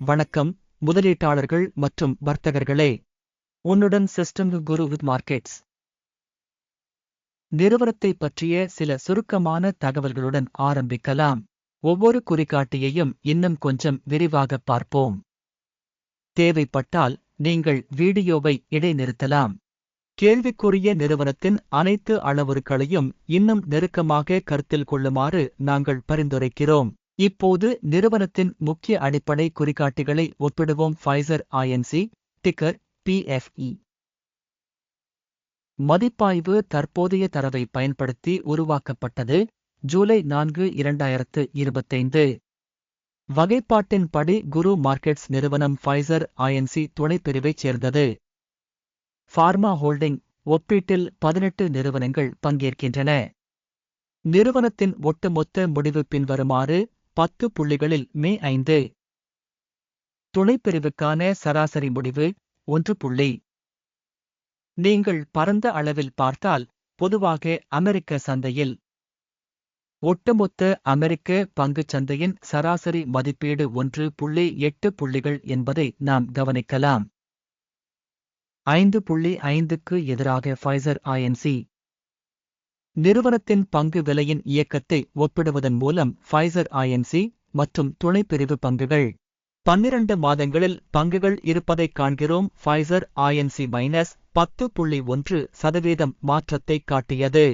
வணக்கம் முதலீட்டாளர்கள் மற்றும் வர்த்தகர்களே. உன்னுடன் சிஸ்டம் குரு வித் மார்க்கெட்ஸ் நிறுவனத்தை பற்றிய சில சுருக்கமான தகவல்களுடன் ஆரம்பிக்கலாம். ஒவ்வொரு குறிகாட்டியையும் இன்னும் கொஞ்சம் விரிவாக பார்ப்போம். தேவைப்பட்டால் நீங்கள் வீடியோவை இடைநிறுத்தலாம். கேள்விக்குரிய நிறுவனத்தின் அனைத்து அளவுருக்களையும் இன்னும் நெருக்கமாக கருத்தில் கொள்ளுமாறு நாங்கள் பரிந்துரைக்கிறோம். இப்போது நிறுவனத்தின் முக்கிய அடிப்படை குறிகாட்டிகளை ஒப்பிடுவோம். ஃபைசர் ஐஎன்சி டிக்கர் பிஎஃப்இ மதிப்பாய்வு தற்போதைய தரவை பயன்படுத்தி உருவாக்கப்பட்டது ஜூலை நான்கு இரண்டாயிரத்து இருபத்தைந்து. வகைப்பாட்டின்படி குரு மார்க்கெட்ஸ் நிறுவனம் ஃபைசர் ஐஎன்சி துணைப்பிரிவைச் சேர்ந்தது. ஃபார்மா ஹோல்டிங் ஒப்பீட்டில் பதினெட்டு நிறுவனங்கள் பங்கேற்கின்றன. நிறுவனத்தின் ஒட்டுமொத்த முடிவு பின்வருமாறு பத்து புள்ளிகளில் மே ஐந்து. துணைப்பிரிவுக்கான சராசரி முடிவு ஒன்று புள்ளி. நீங்கள் பரந்த அளவில் பார்த்தால் பொதுவாக அமெரிக்க சந்தையில் ஒட்டுமொத்த அமெரிக்க பங்குச் சந்தையின் சராசரி மதிப்பீடு ஒன்று புள்ளி எட்டு புள்ளிகள் என்பதை நாம் கவனிக்கலாம். ஐந்து புள்ளி ஐந்துக்கு எதிராக ஃபைசர் ஐஎன்சி நிறுவனத்தின் பங்கு விலையின் இயக்கத்தை ஒப்பிடுவதன் மூலம் ஃபைசர் ஐஎன்சி மற்றும் துணைப்பிரிவு பங்குகள். பன்னிரண்டு மாதங்களில் பங்குகள் இருப்பதைக் காண்கிறோம். ஃபைசர் ஐஎன்சி மைனஸ் பத்து புள்ளி ஒன்று சதவீதம் மாற்றத்தை காட்டியது.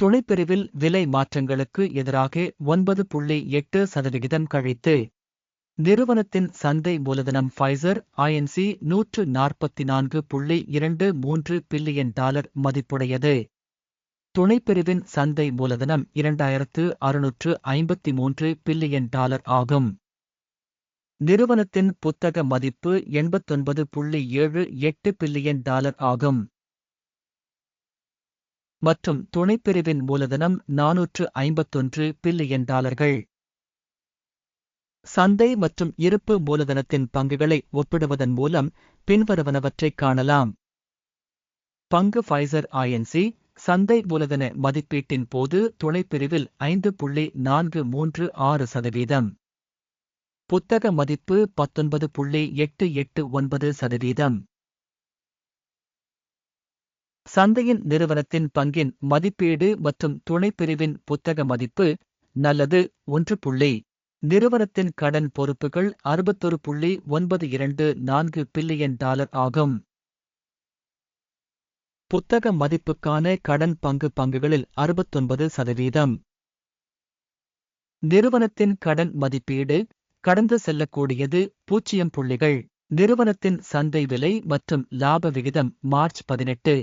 துணைப்பிரிவில் விலை மாற்றங்களுக்கு எதிராக ஒன்பது புள்ளி எட்டு சதவிகிதம் கழித்து. நிறுவனத்தின் சந்தை மூலதனம் ஃபைசர் ஐஎன்சி நூற்று நாற்பத்தி நான்கு புள்ளி இரண்டு மூன்று பில்லியன் டாலர் மதிப்புடையது. துணைப்பிரிவின் சந்தை மூலதனம் இரண்டாயிரத்து அறுநூற்று ஐம்பத்தி மூன்று பில்லியன் டாலர் ஆகும். நிறுவனத்தின் புத்தக மதிப்பு எண்பத்தொன்பது புள்ளி ஏழு எட்டு பில்லியன் டாலர் ஆகும். மற்றும் துணைப்பிரிவின் மூலதனம் நாநூற்று ஐம்பத்தொன்று பில்லியன் டாலர்கள். சந்தை மற்றும் இருப்பு மூலதனத்தின் பங்குகளை ஒப்பிடுவதன் மூலம் பின்வருவனவற்றைக் காணலாம். பங்கு ஃபைசர் ஐஎன்சி சந்தை மூலதன மதிப்பீட்டின் போது துணைப்பிரிவில் ஐந்து புள்ளி நான்கு மூன்று ஆறு சதவீதம். புத்தக மதிப்பு பத்தொன்பது புள்ளி எட்டு எட்டு ஒன்பது சதவீதம். சந்தையின் நிறுவனத்தின் பங்கின் மதிப்பீடு மற்றும் துணைப்பிரிவின் புத்தக மதிப்பு நல்லது ஒன்று புள்ளி. நிறுவனத்தின் கடன் பொறுப்புகள் அறுபத்தொரு புள்ளி ஒன்பது இரண்டு நான்கு பில்லியன் டாலர் ஆகும். புத்தக மதிப்புக்கான கடன் பங்கு பங்குகளில் அறுபத்தொன்பது சதவீதம். நிறுவனத்தின் கடன் மதிப்பீடு கடந்து செல்லக்கூடியது பூஜ்ஜியம் புள்ளிகள். நிறுவனத்தின் சந்தை விலை மற்றும் லாப விகிதம் மார்ச் பதினெட்டு.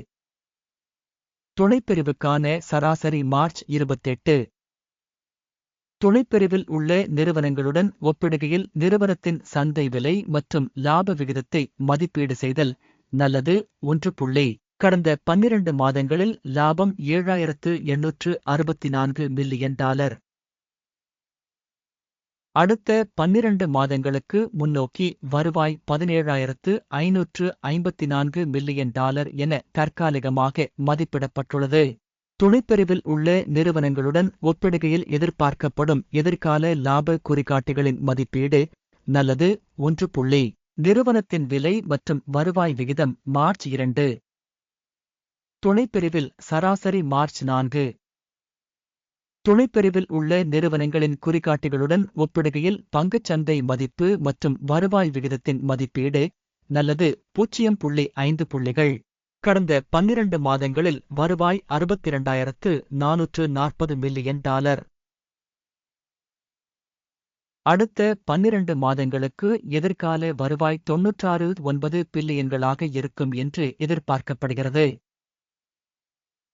துணைப்பிரிவுக்கான சராசரி மார்ச் இருபத்தெட்டு. துணைப்பிரிவில் உள்ள நிறுவனங்களுடன் ஒப்பிடுகையில் நிறுவனத்தின் சந்தை விலை மற்றும் லாப விகிதத்தை மதிப்பீடு செய்தல் நல்லது ஒன்று புள்ளி கடந்த பன்னிரண்டு மாதங்களில் லாபம் ஏழாயிரத்து எண்ணூற்று அறுபத்தி நான்கு மில்லியன் டாலர். அடுத்த பன்னிரண்டு மாதங்களுக்கு முன்னோக்கி வருவாய் பதினேழாயிரத்து ஐநூற்று ஐம்பத்தி நான்கு மில்லியன் டாலர் என தற்காலிகமாக மதிப்பிடப்பட்டுள்ளது. துணைப்பிரிவில் உள்ள நிறுவனங்களுடன் ஒப்பிடுகையில் எதிர்பார்க்கப்படும் எதிர்கால லாப குறிகாட்டிகளின் மதிப்பீடு நல்லது ஒன்று புள்ளி. நிறுவனத்தின் விலை மற்றும் வருவாய் விகிதம் மார்ச் இரண்டு. துணைப்பிரிவில் சராசரி மார்ச் நான்கு. துணைப்பிரிவில் உள்ள நிறுவனங்களின் குறிகாட்டிகளுடன் ஒப்பிடுகையில் பங்குச்சந்தை மதிப்பு மற்றும் வருவாய் விகிதத்தின் மதிப்பீடு நல்லது பூஜ்ஜியம் புள்ளி ஐந்து புள்ளிகள். கடந்த பன்னிரண்டு மாதங்களில் வருவாய் அறுபத்தி இரண்டாயிரத்து நானூற்று நாற்பது மில்லியன் டாலர். அடுத்த பன்னிரண்டு மாதங்களுக்கு எதிர்கால வருவாய் தொன்னூற்றாறு ஒன்பது பில்லியன்களாக இருக்கும் என்று எதிர்பார்க்கப்படுகிறது.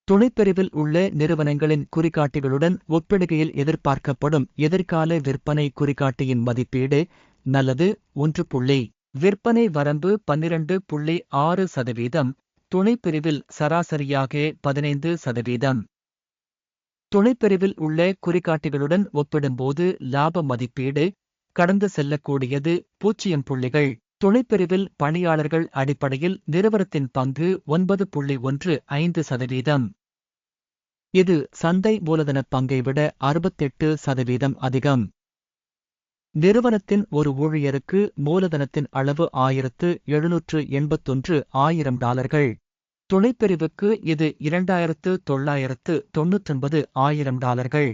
துணைப்பிரிவில் உள்ள நிறுவனங்களின் குறிகாட்டிகளுடன் ஒப்பிடுகையில் எதிர்பார்க்கப்படும் எதிர்கால விற்பனை குறிகாட்டியின் மதிப்பீடு நல்லது ஒன்று புள்ளி. விற்பனை வரம்பு பன்னிரண்டு புள்ளி ஆறு சதவீதம். துணைப்பிரிவில் சராசரியாக பதினைந்து சதவீதம். துணைப்பிரிவில் உள்ள குறிகாட்டிகளுடன் ஒப்பிடும்போது லாப மதிப்பீடு கடந்து செல்லக்கூடியது பூஜ்ஜியம் புள்ளிகள். துணைப்பிரிவில் பணியாளர்கள் அடிப்படையில் நிறுவனத்தின் பங்கு ஒன்பது புள்ளி ஒன்று ஐந்து சதவீதம். இது சந்தை மூலதன பங்கை விட அறுபத்தெட்டு சதவீதம் அதிகம். நிறுவனத்தின் ஒரு ஊழியருக்கு மூலதனத்தின் அளவு ஆயிரத்து எழுநூற்று எண்பத்தொன்று ஆயிரம் டாலர்கள். துணைப்பிரிவுக்கு இது இரண்டாயிரத்து தொள்ளாயிரத்து தொன்னூற்றொன்பது ஆயிரம் டாலர்கள்.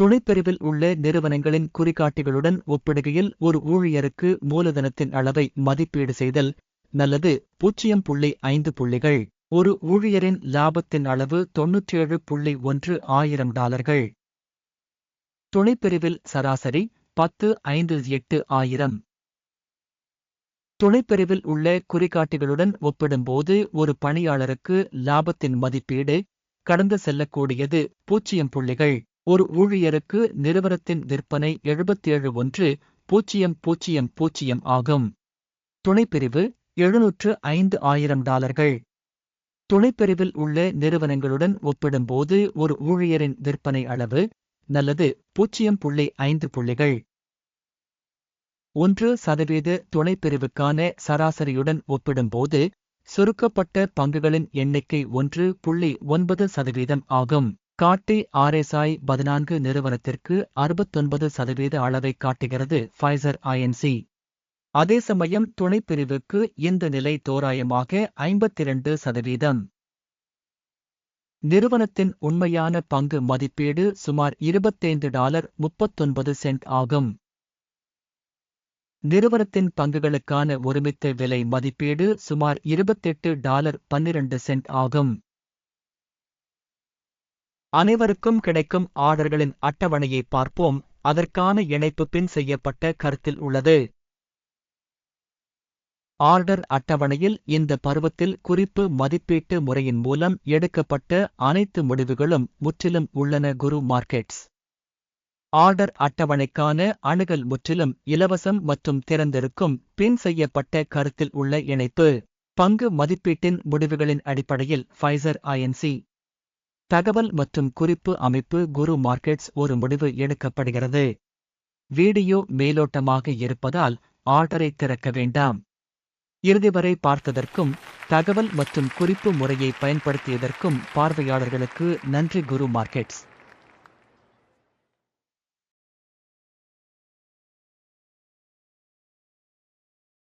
துணைப்பிரிவில் உள்ள நிறுவனங்களின் குறிகாட்டிகளுடன் ஒப்பிடுகையில் ஒரு ஊழியருக்கு மூலதனத்தின் அளவை மதிப்பீடு செய்தல் நல்லது. பூஜ்ஜியம் புள்ளி ஐந்து புள்ளிகள். ஒரு ஊழியரின் லாபத்தின் அளவு தொன்னூற்றேழு புள்ளி ஒன்று ஆயிரம் டாலர்கள். துணைப்பிரிவில் சராசரி பத்து ஐந்து எட்டு ஆயிரம். துணைப்பிரிவில் உள்ள குறிகாட்டிகளுடன் ஒப்பிடும்போது ஒரு பணியாளருக்கு லாபத்தின் மதிப்பீடு கடந்து செல்லக்கூடியது. பூஜ்ஜியம் புள்ளிகள். ஒரு ஊழியருக்கு நிறுவனத்தின் விற்பனை எழுபத்தேழு ஒன்று பூஜ்ஜியம் பூஜ்ஜியம் பூஜ்ஜியம் ஆகும். துணைப்பிரிவு எழுநூற்று ஐந்து ஆயிரம் டாலர்கள். துணைப்பிரிவில் உள்ள நிறுவனங்களுடன் ஒப்பிடும்போது ஒரு ஊழியரின் விற்பனை அளவு நல்லது பூஜ்ஜியம் புள்ளி ஐந்து புள்ளிகள். ஒன்று சதவீத துணைப்பிரிவுக்கான சராசரியுடன் ஒப்பிடும்போது சுருக்கப்பட்ட பங்குகளின் எண்ணிக்கை ஒன்று புள்ளி ஒன்பது சதவீதம் ஆகும். காட்டி ஆர்எஸ்ஐ பதினான்கு நிறுவனத்திற்கு அறுபத்தொன்பது சதவீத அளவை காட்டுகிறது ஃபைசர் ஐஎன்சி அதே சமயம் துணைப்பிரிவுக்கு இந்த நிலை தோராயமாக ஐம்பத்திரண்டு சதவீதம். நிறுவனத்தின் உண்மையான பங்கு மதிப்பீடு சுமார் இருபத்தைந்து டாலர் முப்பத்தொன்பது சென்ட் ஆகும். நிறுவனத்தின் பங்குகளுக்கான ஒருமித்த விலை மதிப்பீடு சுமார் இருபத்தெட்டு டாலர் பன்னிரண்டு சென்ட் ஆகும். அனைவருக்கும் கிடைக்கும் ஆர்டர்களின் அட்டவணையை பார்ப்போம். அதற்கான இணைப்பு பின் செய்யப்பட்ட கருத்தில் உள்ளது. ஆர்டர் அட்டவணையில் இந்த பருவத்தில் குறிப்பு மதிப்பீட்டு முறையின் மூலம் எடுக்கப்பட்ட அனைத்து முடிவுகளும் முற்றிலும் உள்ளன குரு மார்க்கெட்ஸ். ஆர்டர் அட்டவணைக்கான அணுகல் முற்றிலும் இலவசம் மற்றும் திறந்திருக்கும் பின் செய்யப்பட்ட கருத்தில் உள்ள இணைப்பு. பங்கு மதிப்பீட்டின் முடிவுகளின் அடிப்படையில் ஃபைசர் ஐஎன்சி தகவல் மற்றும் குறிப்பு அமைப்பு குரு மார்க்கெட்ஸ் ஒரு முடிவு எடுக்கப்படுகிறது. வீடியோ மேலோட்டமாக இருப்பதால் ஆர்டரை திறக்க வேண்டாம். இறுதி வரை பார்த்ததற்கும் தகவல் மற்றும் குறிப்பு முறையை பயன்படுத்தியதற்கும் பார்வையாளர்களுக்கு நன்றி குரு மார்க்கெட்ஸ்.